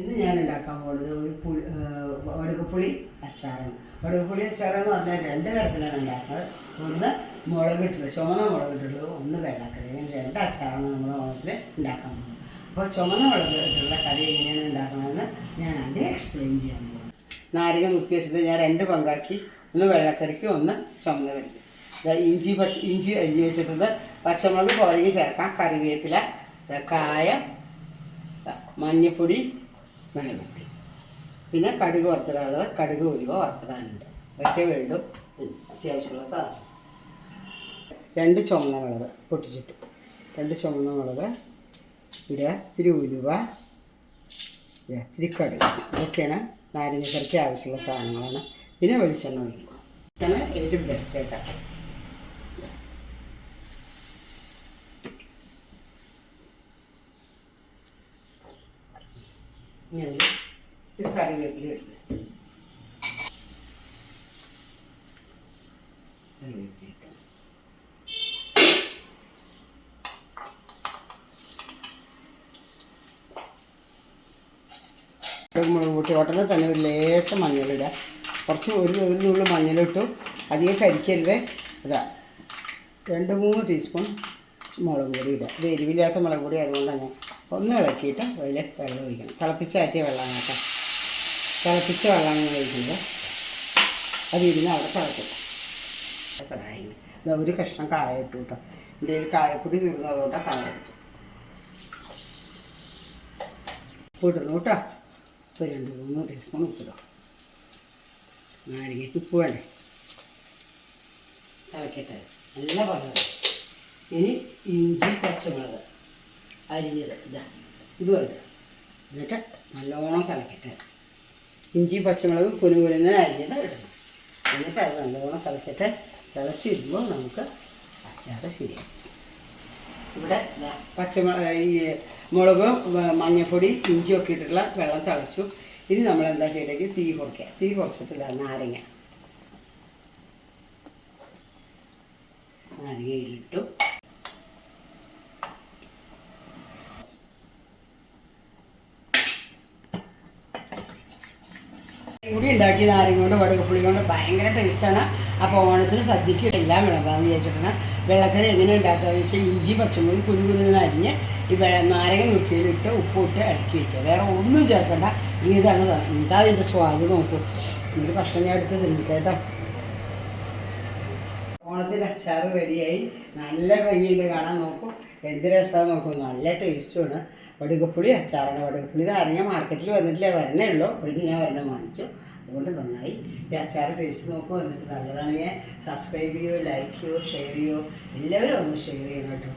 ഇന്ന് ഞാൻ ഉണ്ടാക്കാൻ പോകുന്നത് ഒരു പുളി വടുകപ്പുളി അച്ചാറാണ്. വടുകപ്പുളി അച്ചാറെന്ന് പറഞ്ഞാൽ രണ്ട് തരത്തിലാണ് ഉണ്ടാക്കുന്നത്. ഒന്ന് മുളകിട്ടുള്ളത് ചുമന്ന മുളകിട്ടുള്ളത് ഒന്ന് വെള്ളക്കറി. ഇങ്ങനെ രണ്ട് അച്ചാറാണ് നമ്മൾ ഓണത്തിൽ ഉണ്ടാക്കാൻ പോകുന്നത്. അപ്പോൾ ചുമന്ന മുളകിട്ടുള്ള കറി എങ്ങനെയാണ് ഉണ്ടാക്കണമെന്ന് ഞാൻ ആദ്യം എക്സ്പ്ലെയിൻ ചെയ്യാൻ പോകുന്നത് നാരങ്ങ മുക്കി വെച്ചിട്ട് ഞാൻ രണ്ട് പങ്കാക്കി. ഒന്ന് വെള്ളക്കറിക്ക് ഒന്ന് ചുമന്ന കറിക്ക്. ഇഞ്ചി പച്ച ഇഞ്ചി അരിഞ്ഞ് വെച്ചിട്ടുണ്ട്. പച്ചമുളക് പുറകെ ചേർക്കാം. കറിവേപ്പില കായം മഞ്ഞൾപ്പൊടി മുളകുപൊടി പിന്നെ കടുക് വറുത്തിടാനുള്ളത് കടുക് ഉലുവ വറുത്തിടാനുണ്ട്. ഒക്കെ വേണ്ടും അത്യാവശ്യമുള്ള സാധനം. രണ്ട് ചുമന്ന മുളക് പൊട്ടിച്ചിട്ടു. രണ്ട് ചുമന്ന മുളക് ഇവിടെ ഇത്തിരി ഉലുവ ഇത്തിരി കടുക്. ഇതൊക്കെയാണ് നാരങ്ങക്കറിക്ക് ആവശ്യമുള്ള സാധനങ്ങളാണ്. പിന്നെ വെളിച്ചെണ്ണ ഒഴിക്കും ഇതാണ് ഏറ്റവും ബെസ്റ്റ് ആയിട്ടാണ് ഇനി അതിൽ ഇത്തിരി കറിവേപ്പില കടുക് മുളക് കൂട്ടി ഉടനെ തന്നെ ഒരു ലേശം മഞ്ഞളിടുക കുറച്ച് ഒരു ഒരു നുള്ളു മഞ്ഞളിട്ടു അധികം കരിക്കരുത്. ഇതാ രണ്ട് മൂന്ന് ടീസ്പൂൺ മുളക് പൊടി ഇടുക ഇത് എരിവില്ലാത്ത മുളക് പൊടി അതുകൊണ്ടാണ് ഞാൻ ഒന്ന് ഇളക്കിയിട്ട് അതിൽ വെള്ളം ഒഴിക്കണം. തിളപ്പിച്ചാറ്റിയ വെള്ളമാണ് കേട്ടോ. തിളപ്പിച്ച വെള്ളമാണ് ഞാൻ ഒഴിക്കുന്നത് അത് ഇരുന്ന് അവിടെ തിളക്കും. ഒരു കഷ്ണം കായ ഇട്ടു കേട്ടോ. എന്റെ കയ്യിൽ കായപ്പൊടി തീർന്നതുകൊണ്ടാണ് കായ ഇട്ടു. ഉപ്പിടുന്നു കേട്ടോ. ഇപ്പോൾ രണ്ട് മൂന്ന് ടീസ്പൂൺ ഉപ്പിടും നാരങ്ങയ്ക്ക് ഉപ്പ് വേണ്ടേ? തിളക്കട്ടെ നല്ല വെള്ളം ഇനി ഇഞ്ചി പച്ചമുളക്. അരിഞ്ഞത്. ഇതാ. ഇത് വേണ്ട എന്നിട്ട് നല്ലോണം തിളക്കട്ടെ. ഇഞ്ചി പച്ചമുളക് കുനുകുരുന്ന് അരിഞ്ഞത് ഇടണം. എന്നിട്ട് അത് നല്ലോണം തിളക്കട്ടെ. തിളച്ചിരുമ്പോൾ നമുക്ക് അച്ചാറ് ശരിയാക്കും ഇവിടെ പച്ചമുളക് ഈ മുളക് മഞ്ഞപ്പൊടി ഇഞ്ചിയൊക്കെ ഇട്ടിട്ടുള്ള വെള്ളം തിളച്ചു. ഇനി നമ്മൾ എന്താ ചെയ്യണമെങ്കിൽ തീ കുറയ്ക്കുക. തീ കുറച്ചിട്ട് ഇതാ നാരങ്ങ. നാരങ്ങയിലിട്ടു കൂടി ഉണ്ടാക്കി നാരങ്ങ കൊണ്ട് വടുകപ്പുളി കൊണ്ട് ഭയങ്കര ടേസ്റ്റാണ് അപ്പോൾ ഓണത്തിന് സദ്യക്ക് എല്ലാം വിളമ്പാന്ന് വിചാരിച്ചിട്ടാണ്. വെള്ളക്കറി എങ്ങനെ ഉണ്ടാക്കുക വെച്ചാൽ ഇഞ്ചി പച്ചമുളക് കുഞ്ഞു കുഞ്ഞു അരിഞ്ഞ് ഈ നാരങ്ങ നുക്കിയിലിട്ട് ഉപ്പിട്ട് ഇളക്കി വയ്ക്കുക വേറെ ഒന്നും ചേർക്കണ്ട. ഇതാണ് എന്താ ഇതിന്റെ സ്വാദ് നോക്കൂ. ഒരു ഭക്ഷണം ഞാൻ എടുത്ത് തിന്നു കേട്ടോ. ഓണത്തിന് അച്ചാർ റെഡിയായി നല്ല ഭംഗിയുണ്ട് കാണാൻ. നോക്കൂ. എന്ത് രസമാണ് നോക്കും. നല്ല ടേസ്റ്റുമാണ് വടുകപ്പുളി അച്ചാറാണ് വടുകപ്പുളി. നാരങ്ങ മാർക്കറ്റിൽ വന്നിട്ടില്ല? വരണേ ഉള്ളൂ. അപ്പോഴേക്കും ഞാൻ ഒരെണ്ണം വാങ്ങിച്ചു. അതുകൊണ്ട് നന്നായി. ഈ അച്ചാർ ടേസ്റ്റ് നോക്കൂ. എന്നിട്ട് നല്ലതാണെങ്കിൽ സബ്സ്ക്രൈബ് ചെയ്യോ ലൈക്ക് ചെയ്യോ ഷെയർ ചെയ്യോ. എല്ലാവരും ഒന്ന് ഷെയർ ചെയ്യണം കേട്ടോ.